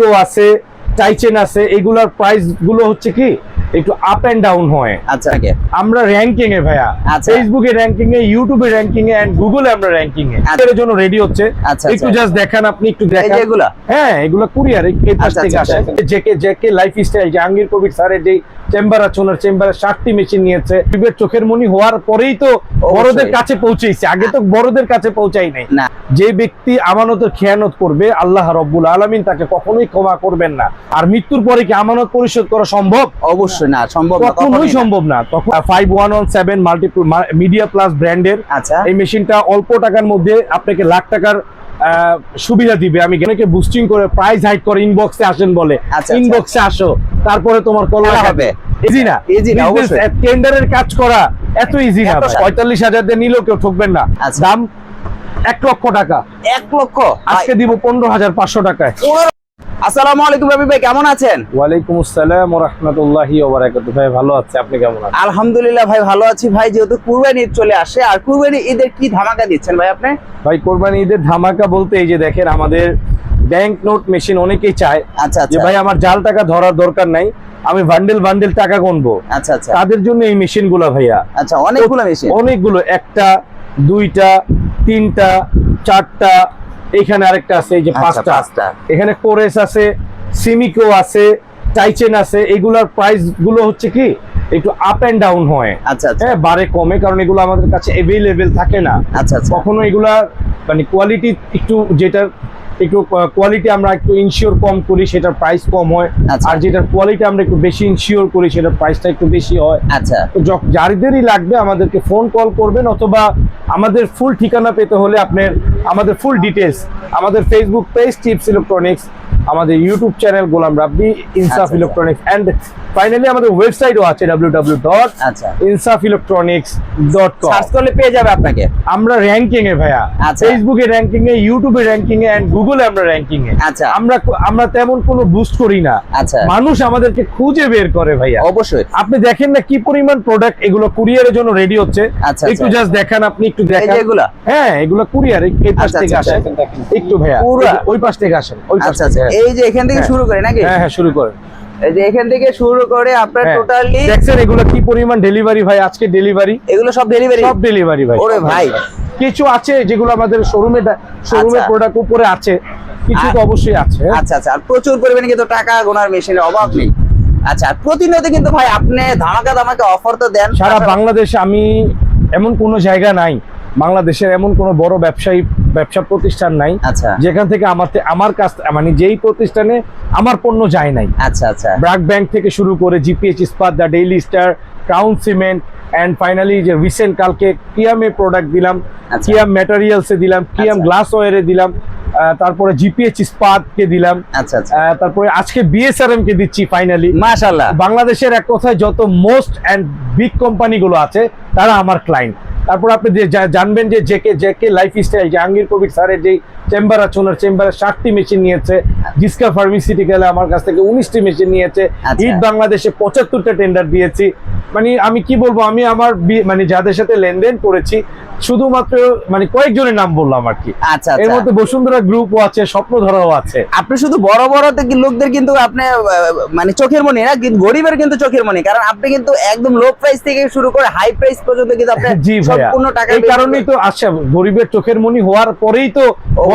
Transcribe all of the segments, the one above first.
সিমিকো আছে টাইচেন আছে এগুলার প্রাইসগুলো হচ্ছে কি? একটু আপ এন্ড ডাউন হয়। আচ্ছা আমরা র্যাঙ্কিং এ ভাইয়া আচ্ছা। ফেসবুকে র্যাঙ্কিং এ ইউটিউবে র্যাঙ্কিং এ এন্ড গুগলে আমরা র্যাঙ্কিং এ। আচ্ছা। এর জন্য রেডি হচ্ছে। আচ্ছা, একটু আচ্ছা। জাস্ট দেখান আপনি একটু দেখান। এগুলা? হ্যাঁ এগুলো কুরিয়ার এই পাশ আচ্ছা, থেকে আচ্ছা, আসে JK JK life style Jahangir Kabir স্যারের যে চেম্বার আছে ওনার চেম্বারে ষাটটি মেশিন নিয়েছে। চোখের মনি হওয়ার পরেই তো বড়দের কাছে পৌঁছেছে আগে তো বড়দের কাছে পৌঁছাই নাই। না। যে ব্যক্তি আমানতের খেয়ানত করবে আল্লাহ রব্বুল আলামিন তাকে কখনোই ক্ষমা করবেন না। আর মৃত্যুর পরে কি আমানত পরিশোধ করা সম্ভব? অবশ্যই না সম্ভব কখনোই সম্ভব না। তখন five one one seven multiple media plus ব্র্যান্ডের আচ্ছা। এই মেশিনটা অল্প টাকার মধ্যে আপনাকে লাখ টাকার সুবিধা দিবে। আমি অনেকে বুস্টিং করে প্রাইস হাইট করে ইনবক্সে আসেন বলে। আচ্ছা, ইনবক্সে আসো তারপরে তোমার কল হবে। ইজি না? Easy না। টেন্ডারের কাজ করা এত ইজি না। পঁয়তাল্লিশ হাজার দিয়ে নিলেও কেউ ঠকবেন না। আচ্ছা। দাম এক লক্ষ টাকা। এক লক্ষ? আজকে দিব পনেরো হাজার পাঁচশো টাকায়। আসসালামু আলাইকুম রবি ভাই কেমন আছেন? ওয়ালাইকুম আসসালাম রহমতুল্লাহি ভাই ভালো আছে আপনি কেমন আছেন? আলহামদুলিল্লাহ ভাই ভালো আছি। ভাই যেহেতু কুরবানি ঈদ চলে আসে আর কুরবানি ঈদের কি ধামাকা দিচ্ছেন ভাই আপনি? ভাই কোরবানি ঈদের ধামাকা বলতে এই যে দেখেন আমাদের ব্যাংক নোট মেশিন অনেকেই চায় আচ্ছা যে আচ্ছা ভাই আমার জাল টাকা ধরার দরকার নাই আমি বান্ডেল বান্ডেল টাকা গুনবো। আচ্ছা আচ্ছা। তাদের জন্য এই মেশিনগুলা ভাইয়া। আচ্ছা অনেকগুলো মেশিন অনেকগুলো একটা দুইটা তিনটা চারটা এখানে আরেকটা আছে এই যে আচ্ছা, পাঁচটা। এখানে কোরেস আছে সিমিকো আছে টাইচেন আছে এগুলার প্রাইসগুলো হচ্ছে কি একটু আপ এন্ড ডাউন হয়। আচ্ছা আচ্ছা। হ্যাঁ বারে কমে কারণ এগুলো আমাদের কাছে এভেলেবেল থাকে না। আচ্ছা আচ্ছা। কখনো এগুলা মানে কোয়ালিটি একটু যেটার একটু কোয়ালিটি আমরা একটু ইনশিওর কম করি সেটার প্রাইস কম হয়। আচ্ছা। আর যেটার কোয়ালিটি আমরা একটু বেশি ইনশিওর করি সেটার প্রাইসটা একটু বেশি হয়। আচ্ছা। তো যাদেরই লাগবে আমাদেরকে ফোন কল করবেন অথবা আমাদের ফুল ঠিকানা পেতে হলে আপনার আমাদের ফুল ডিটেলস আমাদের ফেসবুক পেজ টিপস ইলেকট্রনিক্স আমাদের ইউটিউব চ্যানেল গোলাম রাব্বি ইনসাফ আচ্ছা। ইলেকট্রনিক্স অ্যান্ড ফাইনালি আমাদের ওয়েবসাইটও আছে আচ্ছা কম সার্চ করলে পেয়ে যাবে আপনাকে। আমরা র্যাঙ্কিং এ ভাইয়া। আচ্ছা। ফেসবুকে র্যাঙ্কিং এ ইউটিউবে র্যাঙ্কিং এ এন্ড গুগলে আমরা র্যাঙ্কিং এ। আচ্ছা। আমরা আমরা তেমন কোনো বুস্ট করি না। আচ্ছা। মানুষ আমাদেরকে খুঁজে বের করে ভাইয়া। অবশ্যই। আপনি দেখেন না কি পরিমাণ প্রোডাক্ট এগুলো কুরিয়ারের জন্য রেডি হচ্ছে। আচ্ছা, একটু আচ্ছা। জাস্ট দেখান আপনি একটু দেখেন। এগুলা? হ্যাঁ এগুলো কুরিয়ার এই পাশ আচ্ছা, থেকে আসে একটু ভাইয়া ওই পাশ থেকে আসেন ওই পাশ আচ্ছা থেকে, আচ্ছা। এই যে এখান থেকে হ্যাঁ। শুরু করে নাকি হ্যাঁ হ্যাঁ শুরু করেন এই যে এখান থেকে শুরু করে আপনার হ্যাঁ। টোটালি দেখছেন এগুলো কি পরিমাণ ডেলিভারি ভাই আজকে ডেলিভারি এগুলো সব ডেলিভারি সব ডেলিভারি ভাই ওরে ভাই। কিছু আছে যেগুলো আমাদের শোরুমে আচ্ছা। প্রোডাক্ট উপরে আছে কিছু তো অবশ্যই আছে হ্যাঁ। আচ্ছা আচ্ছা আর প্রচুর পরিমাণে কিন্তু টাকা গোনার মেশিনের অভাব নেই আচ্ছা প্রতিনিয়ত কিন্তু ভাই আপনি ধামাকা ধামাকা অফার তো দেন সারা বাংলাদেশে আমি এমন কোনো জায়গা নাই বাংলাদেশের এমন কোনো বড় ব্যবসায়ী ব্যবসা প্রতিষ্ঠান নাই। আচ্ছা। যেখান থেকে আমার আমার কাছ মানে যেই প্রতিষ্ঠানে আমার পণ্য যায় নাই। আচ্ছা আচ্ছা। ব্র্যাক ব্যাংক থেকে শুরু করে GPH Ispat the Daily Star Crown Cement and finally যে রিসেন্ট কালকে কিয়ামে প্রোডাক্ট দিলাম আচ্ছা। কিয়াম ম্যাটেরিয়ালসে দিলাম কিয়াম আচ্ছা। গ্লাস ওয়ারে দিলাম তারপরে জিপিএইচ ইস্পাতকে দিলাম আচ্ছা আচ্ছা। তারপরে আজকে বিএসআরএম কে দিচ্ছি ফাইনালি মাশাআল্লাহ। বাংলাদেশের এক কথায় যত মোস্ট অ্যান্ড বিগ কোম্পানিগুলো আছে তারা আমার ক্লায়েন্ট তারপর আপনি যে জানবেন যে JK JK life style Jahangir Kabir স্যারের যে চেম্বার আছে ওনার চেম্বারে ষাটটি মেশিন নিয়েছে। জিসকা ফার্মাসিউটিক্যালে আমার কাছ থেকে উনিশটি মেশিন নিয়েছে। আচ্ছা। ঈদ বাংলাদেশে পঁচাত্তরটা টেন্ডার দিয়েছি। মানে আমি কি বলব আমি আমার মানে যাদের সাথে লেনদেন করেছি শুধুমাত্র মানে কয়েকজনের নাম বললাম আর কি। আচ্ছা এর আচ্ছা মধ্যে বসুন্ধরা গ্রুপও আছে স্বপ্নধরাও আছে। আপনি শুধু বড় বড় থেকে লোকদের কিন্তু আপনি মানে চোখের মনে না কিন্তু গরিবের কিন্তু চোখের মনে কারণ আপনি কিন্তু একদম লো প্রাইস থেকে শুরু করে হাই প্রাইস পর্যন্ত কিন্তু আপনি সম্পূর্ণ টাকা এই কারণেই তো আচ্ছা গরিবের চোখের মনি হওয়ার পরেই তো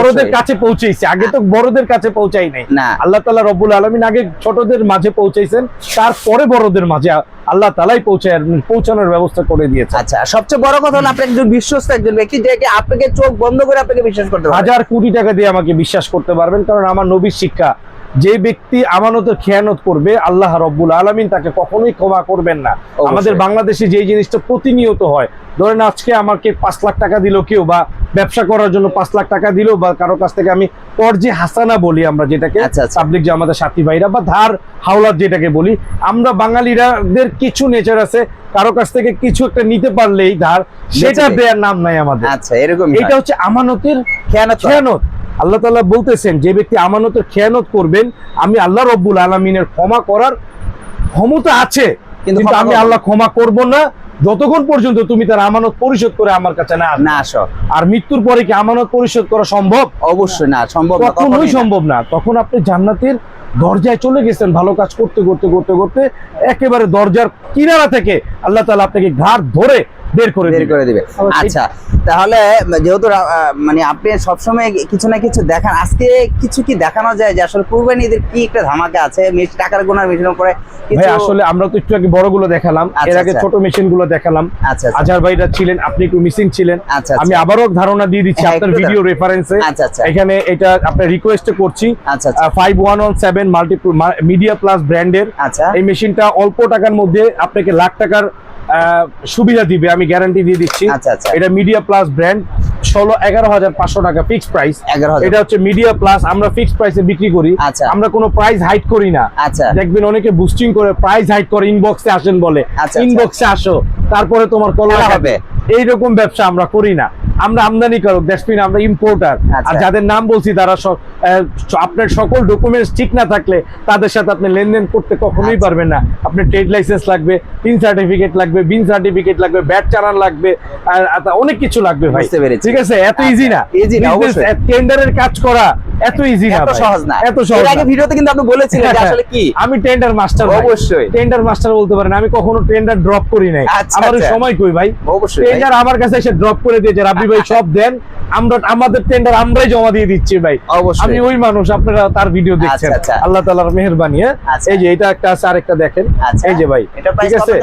বড়দের কাছে পৌঁছেছে আগে তো বড়দের কাছে পৌঁছাই নাই। না। আল্লাহ তালা রব্বুল আলমিন আগে ছোটদের মাঝে পৌঁছাইছেন তারপরে বড়দের মাঝে আল্লাহ তালাই পৌঁছায় পৌঁছানোর ব্যবস্থা করে দিয়েছে আচ্ছা সবচেয়ে বড় কথা হলো আপনি একজন বিশ্বস্ত একজন ব্যক্তি যে আপনাকে চোখ বন্ধ করে আপনাকে বিশ্বাস করতে হাজার কোটি টাকা দিয়ে আমাকে বিশ্বাস করতে পারবেন কারণ আমার নবীর শিক্ষা যে ব্যক্তি আমানতের খেয়ানত করবে আল্লাহ রব্বুল আলমিন তাকে কখনোই ক্ষমা করবেন না আমাদের বাংলাদেশে যে জিনিসটা প্রতিনিয়ত হয় ধরেন আজকে আমাকে পাঁচ লাখ টাকা দিল কেউ বা ব্যবসা করার জন্য পাঁচ লাখ টাকা দিল বা কারও কাছ থেকে আমি পর্যে হাসানা বলি আমরা যেটাকে আচ্ছা, আচ্ছা। পাবলিক যে আমাদের সাথী ভাইরা বা ধার হাওলার যেটাকে বলি আমরা বাঙালিরাদের কিছু নেচার আছে কারও কাছ থেকে কিছু একটা নিতে পারলেই ধার সেটা। দেওয়ার নাম নাই আমাদের আচ্ছা এরকম এটা হচ্ছে আমানতের খেয়ানত। খেয়ানত আল্লাহ তাআলা বলতেছেন যে ব্যক্তি আমানতের খেয়ানত করবেন আমি আল্লাহ রব্বুল আলমিনের ক্ষমা করার ক্ষমতা আছে কিন্তু আমি আল্লাহ ক্ষমা করব না। যতক্ষণ পর্যন্ত তুমি তার আমানত পরিশোধ করে আমার কাছে না না আসো। আর মৃত্যুর পরে কি আমানত পরিশোধ করা সম্ভব? অবশ্যই না সম্ভব কখনোই সম্ভব না। তখন আপনি জান্নাতের দরজায় চলে গেছেন ভালো কাজ করতে করতে করতে করতে। একেবারে দরজার কিনারা থেকে আল্লাহ তালা আপনাকে ঘাট ধরে বের করে বের করে দিবে। আচ্ছা তাহলে যেহেতু মানে আপনি সবসময় কিছু না কিছু দেখান আজকে কিছু কি দেখানো যায় যে আসলে কুরবানি ঈদের কি একটা ধামাকা আছে টাকার গোনার মেশিনের উপরে ভাই আসলে আমরা তো একটু আগে বড়গুলো দেখালাম আচ্ছা, এর আগে আচ্ছা। ছোট মেশিনগুলো দেখালাম। আচ্ছা আচ্ছা। আজহার ভাইরা ছিলেন আপনি একটু মিসিং ছিলেন। আচ্ছা আমি আবারও ধারণা দিয়ে দিচ্ছি হ্যাঁ, আপনার ভিডিও রেফারেন্সে এখানে এটা আপনার রিকোয়েস্ট করছি। Five one one seven multiple media plus ব্র্যান্ডের আচ্ছা। এই মেশিনটা অল্প টাকার মধ্যে আপনাকে লাখ টাকার সুবিধা দিবে আমি গ্যারান্টি দিয়ে দিচ্ছি। আচ্ছা আচ্ছা। এটা মিডিয়া প্লাস ব্র্যান্ড ষোলো এগারো হাজার পাঁচশো টাকা ফিক্সড প্রাইস এটা হচ্ছে মিডিয়া প্লাস আমরা ফিক্সড প্রাইসে বিক্রি করি। আচ্ছা। আমরা কোনো প্রাইস হাইট করি না। দেখবেন অনেকে বুস্টিং করে প্রাইস হাইট করে ইনবক্সে আসেন বলে। ইনবক্সে আসো তারপরে তোমার হবে। হবে। এইরকম ব্যবসা আমরা করি না। আমরা আমদানি করক দ্যাটস আমরা ইম্পোর্টার আচ্ছা। আর যাদের নাম বলছি তারা আপনার সকল ডকুমেন্টস ঠিক না থাকলে তাদের সাথে আপনি লেনদেন করতে কখনোই আচ্ছা। পারবেন না। আপনার ট্রেড লাইসেন্স লাগবে পিন সার্টিফিকেট লাগবে বিন সার্টিফিকেট লাগবে ব্যাট চালান লাগবে আর অনেক কিছু লাগবে ভাই। ঠিক আছে? এত ইজি না। easy না, অবশ্যই। টেন্ডারের কাজ করা এত ইজি না এত সহজ না। এত সহজ। আগে ভিডিওতে কিন্তু আপনি বলেছিলেন যে আসলে কি? আমি টেন্ডার মাস্টার অবশ্যই। টেন্ডার মাস্টার বলতে পারেন আমি কখনো টেন্ডার ড্রপ করি নাই। আচ্ছা, আমার আচ্ছা। সময় কই ভাই? অবশ্যই টেন্ডার আমার কাছে এসে ড্রপ করে দিয়েছে রাব্বি ভাই সব দেন। আমরা আমাদের টেন্ডার আমরাই জমা দিয়ে দিচ্ছি ভাই। আমি ওই মানুষ আপনারা তার ভিডিও দেখছেন। আচ্ছা, আচ্ছা। আল্লাহ তাআলার মেহেরবানি হ্যাঁ? আচ্ছা। এই যে এটা একটা আছে আরেকটা দেখেন। আচ্ছা। এই যে ভাই ঠিক আছে?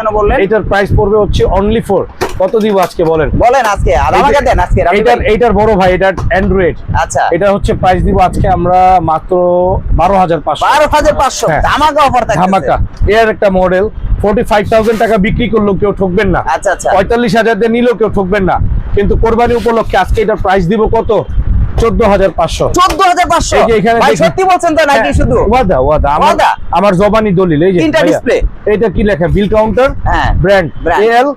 এটার প্রাইস পড়বে হচ্ছে অনলি ফর কত দিব আজকে বলেন? বলেন আজকে আর আমাকে দেন আজকে ভাই। এইটার বড় ভাই এটা অ্যান্ড্রয়েড আচ্ছা। এটা হচ্ছে প্রাইস দিব আজকে আমরা মাত্র বারো হাজার পাঁচশো। বারো হাজার পাঁচশো। হ্যাঁ। ধামাকা অফার থাকে ধামাকা। এর একটা মডেল ফোর্টি ফাইভ থাউজেন্ড টাকা বিক্রি করলেও কেউ ঠকবেন না। আচ্ছা আচ্ছা। পঁয়তাল্লিশ হাজার দিয়ে নিলেও কেউ ঠকবেন না। কিন্তু কোরবানি উপলক্ষে আজকে এটার প্রাইস দিব কত? চোদ্দ হাজার পাঁচশো। চোদ্দ হাজার পাঁচশো? এই যে এখানে ভাই দেখুন। সত্যি বলছেন তো নাকি শুধু? ওয়াদা ওয়াদা। ওয়াদা? আমার জবানি দলিল এই যে তিনটা এটা কি লেখা? বিল কাউন্টার হ্যাঁ brand L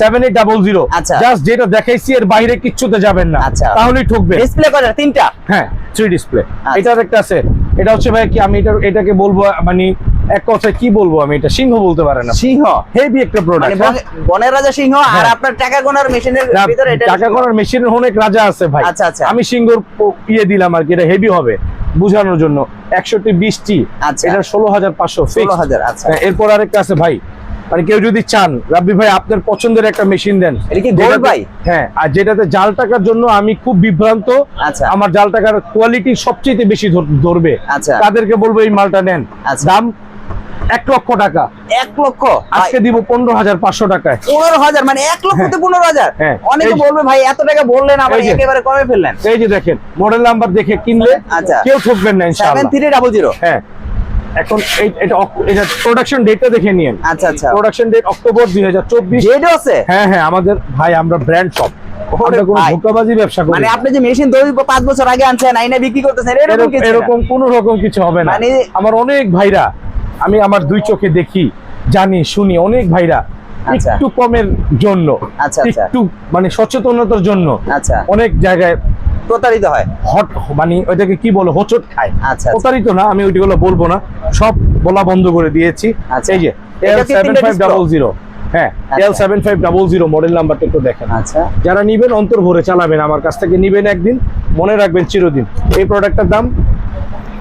seven eight double zero. Just যেটা দেখাইছি এর বাইরে কিচ্ছুতে যাবেন না। আচ্ছা। তাহলেই ঠকবে। ডিসপ্লে তিনটা? হ্যাঁ থ্রি ডিসপ্লে আচ্ছা। এটার একটা আছে। এটা হচ্ছে ভাই কি আমি এটা এটাকে বলব মানে এক কথায় কি বলব আমি এটা? সিংহ বলতে পারে না। সিংহ? হেভি একটা মানে প্রোডাক্ট বনে- বনের রাজা সিংহ আর হ্যাঁ। আপনার টাকা গোনার মেশিনের ভিতরে এটা টাকা করার মেশিনের অনেক রাজা আছে ভাই। আচ্ছা, আচ্ছা। আমি সিংহর ইয়ে দিলাম আর কি এটা হেভি হবে বুঝানোর জন্য। একশোটি বিশটি আচ্ছা। এটা ষোলো হাজার পাঁচশো ষোলো হাজার আচ্ছা। এরপর আরেকটা আছে ভাই। মানে কেউ যদি চান রাব্বি ভাই আপনার পছন্দের একটা মেশিন দেন। ভাই? হ্যাঁ আর যেটাতে জাল টাকার জন্য আমি খুব বিভ্রান্ত। আচ্ছা। আমার জাল টাকার কোয়ালিটি সবচেয়ে বেশি ধরবে। আচ্ছা। তাদেরকে বলব এই মালটা নেন। দাম এক লক্ষ টাকা। এক লক্ষ? আজকে দিব পনেরো হাজার পাঁচশো টাকায়। পনেরো হাজার মানে এক লক্ষতে পনেরো হাজার? হ্যাঁ। অনেকে বলবে ভাই এত টাকা বললেন আবার একেবারে কমে ফেললেন। এই যে দেখেন মডেল নাম্বার দেখে কিনলে আচ্ছা। কেউ ঠকবেন না সেভেন থ্রি ডাবল জিরো হ্যাঁ। এখন এটা এটা প্রোডাকশন ডেটটা দেখে নিয়েন। আচ্ছা আচ্ছা। প্রোডাকশন ডেট অক্টোবর আছে? হ্যাঁ হ্যাঁ আমাদের ভাই আমরা ব্র্যান্ড শপ মানে আপনি যে মেশিন পাঁচ বছর আগে আনছেন আইনা বিক্রি করতেছেন এরকম কোনো রকম কিছু হবে না। মানে- আমার অনেক ভাইরা আমি আমার দুই চোখে দেখি জানি শুনি অনেক ভাইরা আচ্ছা। একটু কমের জন্য আচ্ছা, আচ্ছা। একটু মানে সচেতনতার জন্য অনেক জায়গায় প্রতারিত হয় হট মানে ওইটাকে কি বলে হোচট খায় আচ্ছা। প্রতারিত না আমি ওইগুলো বলব না সব বলা বন্ধ করে দিয়েছি। এই যে L seven five double zero হ্যাঁ। L seven five double zero model নাম্বারটা একটু দেখেন আচ্ছা যারা নিবেন অন্তর ভরে চালাবেন আমার কাছ থেকে নিবেন একদিন মনে রাখবেন চিরদিন এই প্রোডাক্টটার দাম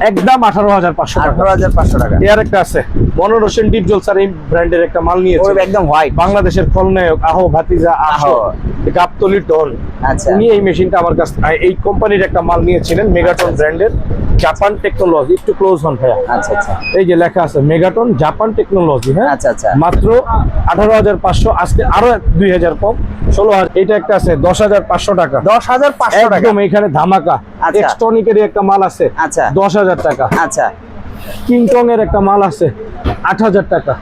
একদম আঠারো হাজার পাঁচশো টাকা। আঠারো হাজার পাঁচশো টাকা। এর একটা আছে। মনোর হোসেন ডিপ জলসার এই ব্র্যান্ডের একটা মাল নিয়েছে। একদম হোয়াইট বাংলাদেশের খলনায়ক আহো ভাতিজা আহো। গাবতলির ডন আচ্ছা। উনি এই মেশিনটা আমার কাছ এই কোম্পানির একটা মাল নিয়েছিলেন মেগাটন ব্র্যান্ডের জাপান টেকনোলজি একটু ক্লোজ হন ভাইয়া। আচ্ছা আচ্ছা। এই যে লেখা আছে মেগাটন জাপান টেকনোলজি হ্যাঁ? আচ্ছা আচ্ছা। মাত্র আঠারো হাজার পাঁচশো আজকে আরও দুই হাজার কম। ষোলো হাজার এটা একটা আছে দশ হাজার পাঁচশো টাকা। দশ হাজার পাঁচশো টাকা। একদম এখানে ধামাকা। আচ্ছা। এক্সট্রনিকের একটা মাল আছে আচ্ছা। দশ হাজার টাকা। আচ্ছা। কিংটং এর একটা মাল আছে আট হাজার টাকা।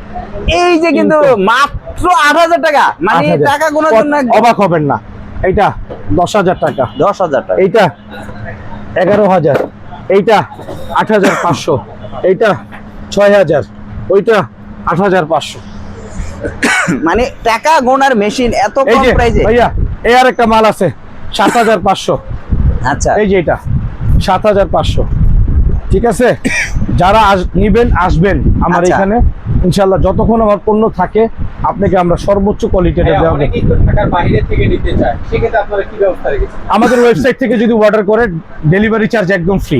এই যে কিন্তু মাত্র আট হাজার টাকা? মানে টাকা গোনার জন্য অবাক হবেন না। এইটা দশ হাজার টাকা। দশ হাজার টাকা। এইটা এগারো হাজার। এইটা আট হাজার পাঁচশো। এইটা ছয় হাজার। ওইটা আট হাজার পাঁচশো। মানে টাকা গোনার মেশিন এত এই কম প্রাইসে ভাইয়া এই আর একটা মাল আছে সাত হাজার পাঁচশো। আচ্ছা। এই যে এটা সাত হাজার পাঁচশো। ঠিক আছে? যারা আস- নিবেন আসবেন আমার আচ্ছা। এখানে ইনশাল্লাহ যতক্ষণ আমার পণ্য থাকে আপনাকে আমরা সর্বোচ্চ কোয়ালিটিটা দেওয়া আমাদের ওয়েবসাইট থেকে যদি অর্ডার করে ডেলিভারি চার্জ একদম ফ্রি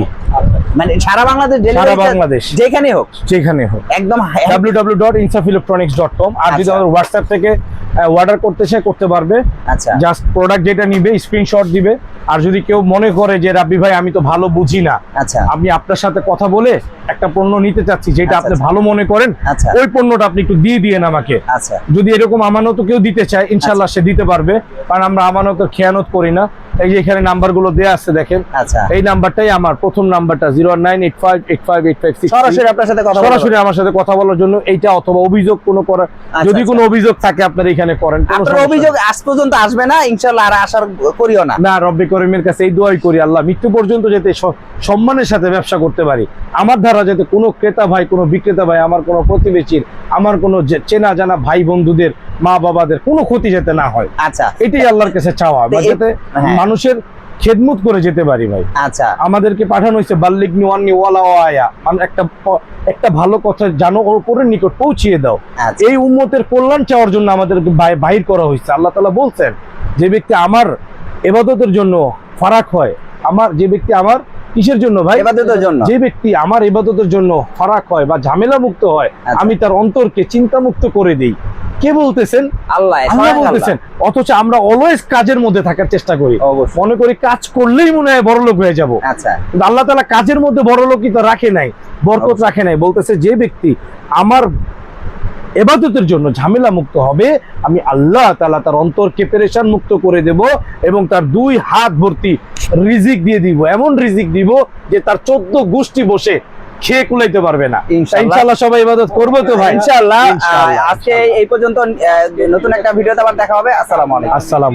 মানে সারা বাংলাদেশ charge বাংলাদেশ। যেখানে হোক যেখানে হোক একদম হ্যাঁ, www.insafilectronics.com আর যদি আচ্ছা। আমাদের হোয়াটসঅ্যাপ থেকে অর্ডার করতে সে করতে পারবে। আচ্ছা। জাস্ট প্রোডাক্ট যেটা নিবে স্ক্রিনশট দিবে। আর যদি কেউ মনে করে যে রাব্বি ভাই আমি তো ভালো বুঝি না। আচ্ছা। আমি আপনার সাথে কথা বলে একটা পণ্য নিতে চাচ্ছি যেটা আচ্ছা, আপনি আচ্ছা। ভালো মনে করেন আচ্ছা। ওই পণ্যটা আপনি একটু দিয়ে দিয়েন আমাকে। আচ্ছা। যদি এরকম আমানত কেউ দিতে চায় ইনশাল্লাহ সে দিতে পারবে। কারণ আমরা আমানত খেয়ানত করি না। এই যে এখানে নাম্বারগুলো দেয়া আছে দেখেন। আচ্ছা। এই নাম্বারটাই আমার। প্রথম নাম্বারটা zero nine eight five eight five eight five সরাসরি আপনার সাথে কথা সরাসরি আমার সাথে কথা বলার জন্য এইটা অথবা অভিযোগ কোনো করা আচ্ছা, যদি আচ্ছা। কোনো অভিযোগ থাকে আপনার এখানে করেন আপনার অভিযোগ আজ পর্যন্ত আসবে না আর আসার করিও না। না রব্বি করিমের কাছে এই দোয়াই করি আল্লাহ মৃত্যু পর্যন্ত যাতে সম্মানের সাথে ব্যবসা করতে পারি। আমার দ্বারা যাতে কোনো ক্রেতা ভাই কোনো বিক্রেতা ভাই আমার কোনো প্রতিবেশীর আমার কোনো চেনা জানা ভাই বন্ধুদের মা বাবাদের কোনো ক্ষতি যাতে না হয়। আচ্ছা। এটাই আল্লাহর কাছে চাওয়া। বা যাতে হ্যাঁ। মানুষের খেদমত করে যেতে পারি ভাই। আচ্ছা। আমাদেরকে পাঠানো হয়েছে বাল্লিক নিওয়ান্নি ওয়ালা ও আয়া। মানে একটা একটা ভালো কথা জানো ওর উপরের নিকট পৌঁছিয়ে দাও। আচ্ছা। এই উম্মতের কল্যাণ চাওয়ার জন্য আমাদেরকে বাহির করা হয়েছে। আল্লাহ তালা বলছেন যে ব্যক্তি আমার এবাদতের জন্য ফারাক হয় আমার যে ব্যক্তি আমার কিসের জন্য ভাই? ইবাদতের জন্য। যে ব্যক্তি আমার ইবাদতের জন্য ফারাক হয় বা ঝামেলা মুক্ত হয় আচ্ছা। আমি তার অন্তরকে চিন্তা মুক্ত করে দেই। কে বলতেছেন? আল্লাহ আল্লাহ বলতেছেন। অথচ আমরা অলওয়েজ কাজের মধ্যে থাকার চেষ্টা করি। মনে করি কাজ করলেই মনে হয় বড়লোক হয়ে যাব। আচ্ছা। কিন্তু আল্লাহ তালা কাজের মধ্যে বড় লোকই তো রাখে নাই বরকত রাখে নাই। বলতেছে যে ব্যক্তি আমার এবাদতের জন্য ঝামেলা মুক্ত হবে আমি আল্লাহ তালা তার অন্তরকে পেরেশান মুক্ত করে দেব এবং তার দুই হাত ভর্তি রিজিক দিয়ে দিব। এমন রিজিক দিব যে তার চোদ্দ গোষ্ঠী বসে খেয়ে কুলাইতে পারবে না ইনশাআল্লাহ। ইনশাল্লাহ সবাই ইবাদত করব তো ভাই ইনশাআল্লাহ। আজকে এই পর্যন্ত নতুন একটা ভিডিওতে আবার দেখা হবে আসসালামু আলাইকুম আসসালাম